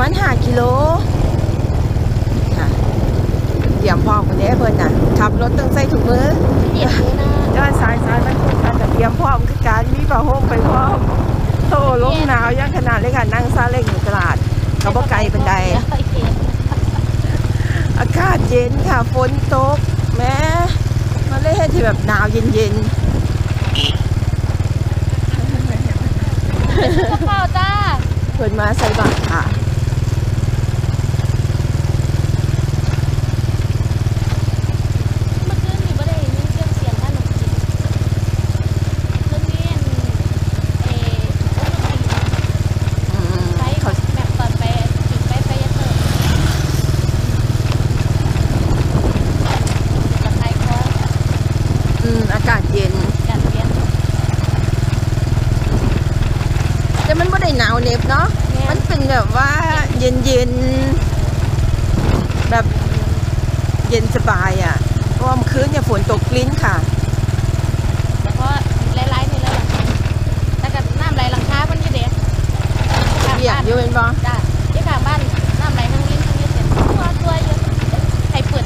มาณหากิโลเตรียมพอคนนี้เพิ่นน่ะขับรถตั้งใจถูกมือเดี๋ยวนะด้านซายซ้ายมันคุณการเตรียมพร้อมคือการมีผ้าห่มไปพร้อมโตลมหนาวย่างขนาดเลยค่ะนั่งซาเล็กอยู่ตลาดเขาบอกไกลป็นไดอากาศเย็นค่ะฝนตกแม้มาเล่นที่แบบหนาวเย็นเย็นกระเป๋าจ้าเพิ่นมาใส่บาตรค่ะ เย็นเย็นๆแบบเย็นสบายอะเพราะว่าเมื่อคืนเนี่ยฝนตกกลิ้นค่ะแล้วก็ไล่ๆนี่แล้วล่ะแต่กับน้ำไหลหลังคามันอยู่เด็กเบียกอยู่เป็นบ่จ้าที่ข้างบ้านน้ำไหลทั้งลิ้นทั้งยืดเสร็จตัวตัวเยอะใครเปิด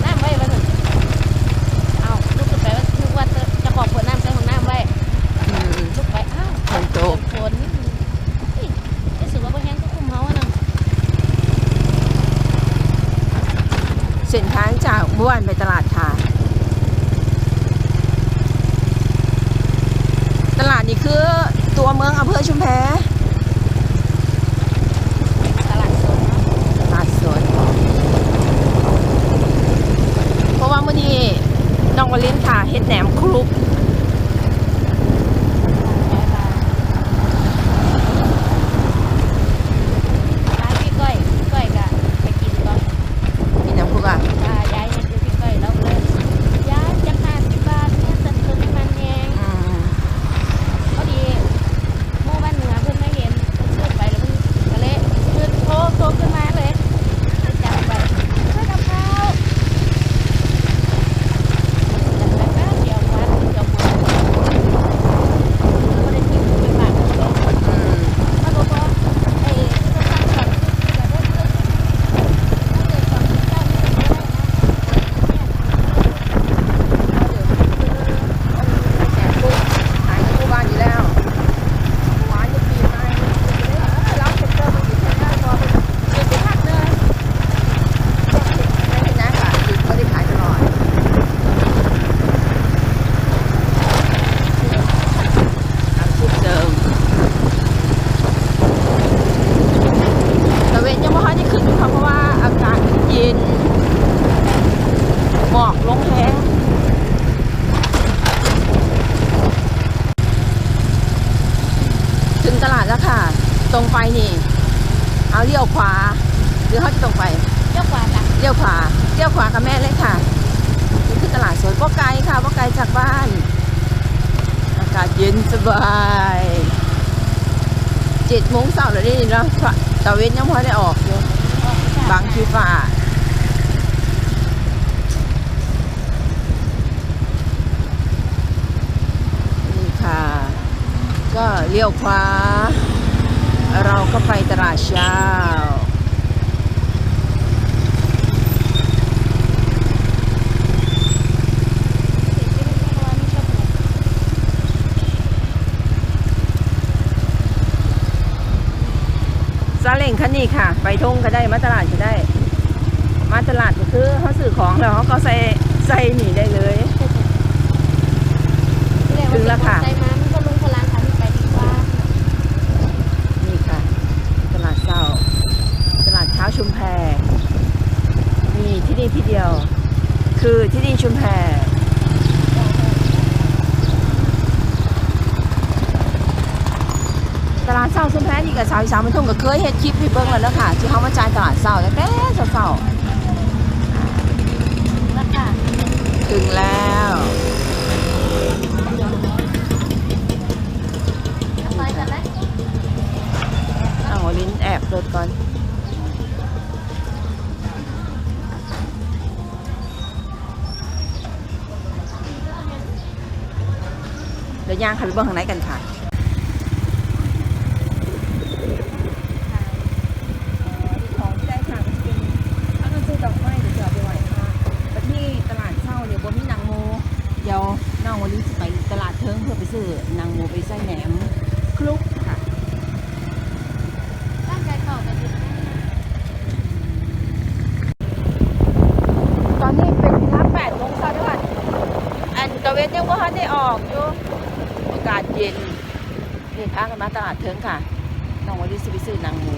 ตรงไปนี่ เอาเลี้ยวขวา หรือเขาจะตรงไปเจ้ากว่าจ้ะเลี้ยวขวา เลี้ยวขวากับแม่เลยค่ะ นี่คือตลาดสดก็ไกลค่ะก็ไกลจากบ้าน อากาศเย็นสบายเจ็ดโมงเช้าแล้วนี่เนาะตะเวนยังพอได้ออกอยู่บางทีฝ่านี่ค่ะก็เลี้ยวขวา เราก็ไปตลาดเช้า ซาเล้งคันนี้ค่ะ ไปทุ่งก็ได้ มาตลาดก็ได้ มาตลาดก็คือเขาซื้อของแล้วเขาก็ใส่ใส่หนีได้เลย ถึงแล้วค่ะ ใจมามันก็ลุงพลานค่ะที่ไปดีกว่า นี่ค่ะ ตลาดเช้า ตลาดเช้าชุมแพมีที่นี่ที่เดียว คือที่นี่ชุมแพตลาดเช้าชุมแพนี่กับสาว อีสานมันทุ่งก็เคยเฮ็ดคลิปให้เบิ่งแล้วนะค่ะที่เขามาจ่ายตลาดเช้าแต่แต่เช้าๆถึงแล้วเอาลิ้นแอบรถก่อนเดี๋ยวย่างขันไปเบื้องข้างในกันค่ะ ของที่ได้ค่ะก็จะเป็นถ้าเราซื้อดอกไม้หรือจะเอาไปไหว้พระแต่ที่ตลาดเช่าเนี่ยบนมีนางโม ซื้อนางหมูไปใส่แหนมคลุกค่ะ ตั้งใจเข้าแต่หยุดไม่ได้ ตอนนี้เป็นเวลา8โมงเช้าด้วยอั นตะเวนยังว่าได้ออกอยู่อากาศเย็นเดินทางกันมาตลาดเทิงค่ะน้องวันนี้สิไปซื้อนางหมู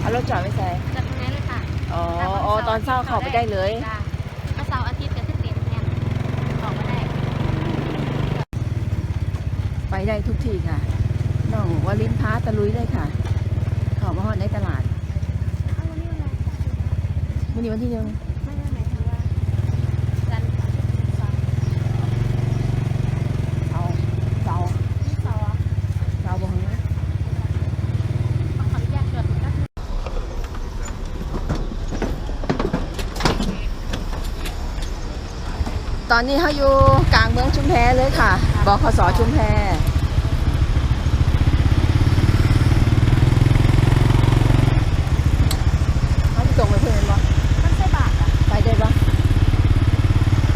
เอารถจอดไว้ใส่จากตรงนั้นเลยค่ะอ๋ออ๋อตอนเช้าเข้าไปได้เลยจ้ะก็เสาร์อาทิตย์ก็คือเต็มแน่นออกมาได้ ไปได้ทุกที่ค่ะน้องวลินพาตะลุยเลยค่ะ เข้ามาฮอดในตลาดเอาวันนี้วันไหนวันนี้วันที่หนึ่ง ไม่ได้หมายถึงว่าจันทร์สอง เอาเสาร์ ที่สอง เสาร์บ่ฮงนะ ต้องขออนุญาตจดก็คือ ตอนนี้เขาอยู่กลางเมืองชุมแพเลยค่ะบขสชุมแพเขาจะตรงไปเพื่อนบ่มันใช่บาทอะ ไปได้บ่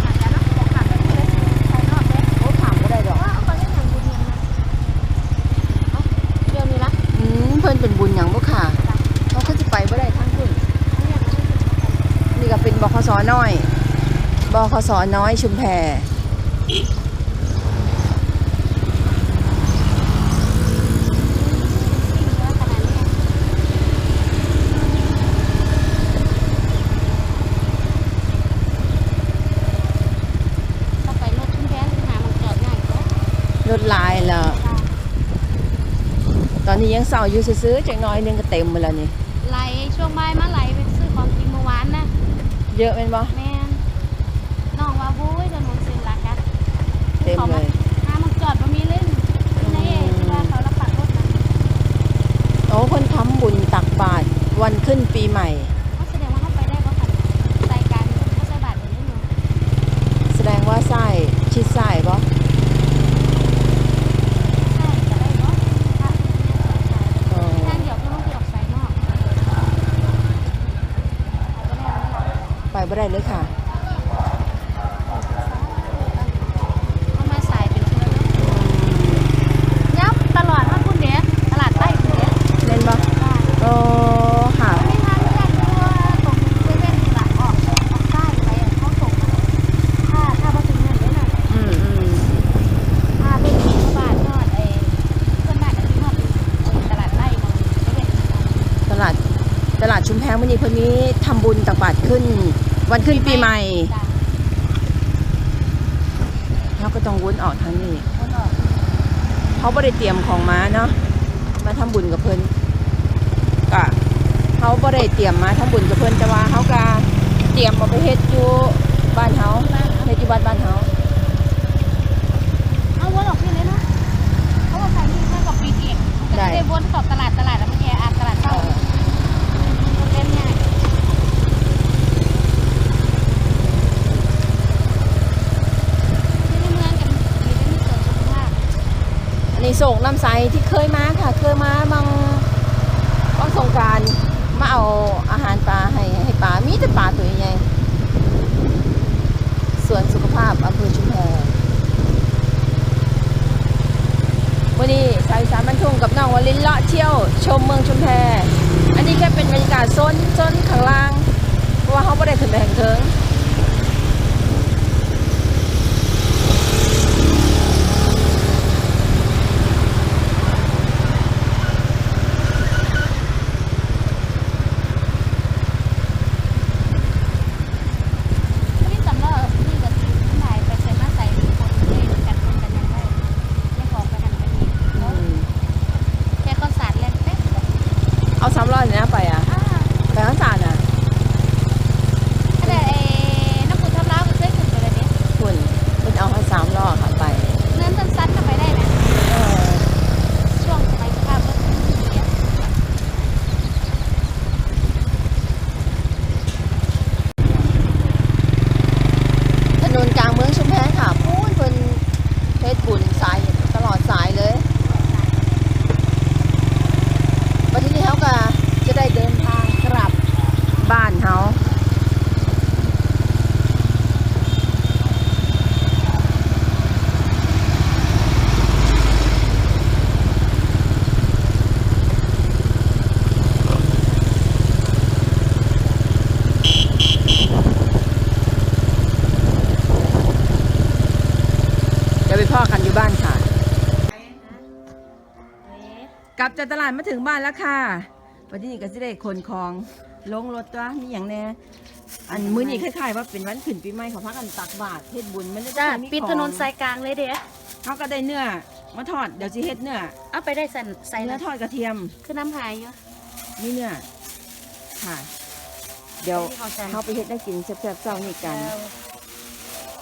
อาจจะนะบอกขาดไปเลยใส่นอกเลย โอ้ถามก็ได้ดอก ว่าเอาไปเล่นอย่างบุญยังนะเอาเดี๋ยวนี้ละ อืมเพื่อนเป็นบุญอย่างบ่ค่ะเขาก็จะไปบ่ได้ทั้งคุณ เอาอย่างนั้น นี่ก็เป็นบขสน้อย บขสน้อยชุมแพต้องไปรถชุมแพหามันจอดง่ายกว่ารถลายแล้วตอนนี้ยังเศร้าอยู่ซื้อๆจักหน้อยหนึงก็เต็มหมดแล้วนี่ไหลช่วงบ่ายมาไหลไปซื้อของกินเมื่อวานนะ เยอะเป็นบ่แม่นน้อง ว่าบุ้ยถนนเส้นหลักอะเต็มเลยหามันจอดบ่มีเล่นในเอที่ว่าเขารับปักรถนะโอ้คนทำบุญตักบาตรวันขึ้นปีใหม่เขาแสดงว่าเขาไปได้เพราะคันใส่การเขาใส่บาทแบบนี้อยู่แสดงว่าไส้ชิดไส้บ่ใช่จะได้บ่ถ้าเออแทนเดี๋ยวเขาต้องไปออกสายนอกเอาไปได้ไหมล่ะไปบ่ได้เลยค่ะ เขามาสายเป็นเพื่อนยับตลอดว่าคุณเด็กตลาดใต้คุณเด็ก เล่นบ่ ได้ โอ้ค่ะ ไม่ทันกันตัวตรงเซเว่นหลังออกออกใต้ไปอะเขาส่งมาถ้าถ้าพอถึงเงินได้หน่อย อืมอืม ถ้าเป็นที่บ้านทอดเองเพื่อนบ้านกับที่ทอดตลาดไร่ของเซเว่น ตลาดตลาดชุมแพมื้อนี้เพิ่นมีทำบุญตักบาตร ขึ้น วันขึ้นปีใหม่จ้ะเราก็ต้องวนออกทางนี้ คนออกเขาบ่ได้เตรียมของมาเนาะมาทำบุญกับเพิ่นก็เขาบ่ได้เตรียมมาทำบุญกับเพิ่นแต่ว่าเขาก็เตรียมเอาไปเฮ็ดอยู่บ้านเฮาเฮ็ดอยู่บ้านบ้านเฮาเอาวนออกที่เลยเนาะเขาบอกใครที่ไม่กับปีเก็บก็จะได้วนกับตลาดตลาดแล้วมันแออัดตลาด เอ เข้า อ มันเป็นง่ายที่ในเมืองกันมีได้มีส่วนสุขภาพ ส่งน้ำใสที่เคยมาค่ะ เคยมาบางบางสงการมาเอาอาหารปลาให้ให้ปลา มีแต่ปลาตัวใหญ่ส่วนสุขภาพอำเภอชุมแพวันนี้สายสารบันทุ่งกับน้องวลินเลาะเที่ยว ชมเมืองชุมแพ อันนี้แค่เป็นบรรยากาศซนซนข้างล่าง เพราะว่าเขาไม่ได้ขึ้นไปแห่งเทิง จากตลาดมาถึงบ้านแล้วค่ะวันนี้ก็สิได้ขนของลงรถตัวมีอย่างแน่อันมื้อนี้คล้ายๆว่าเป็นวันขึ้นปีใหม่เขาพักกันตักบาตรเฮ็ดบุญมันเลยจ้ามีปิดของถนนสายกลางเลยเด้เขาก็ได้เนื้อมาทอดเดี๋ยวสิเฮ็ดเนื้อเอาไปได้ใส่ใส่เนื้แล้อวทอดกระเทียมคือน้ำหายอยู่นี่เนื้อค่ะ เดี๋ยวที่เขาใส่เขาไปเฮ็ดได้กินแซ่บๆเจ้านี่กันเอา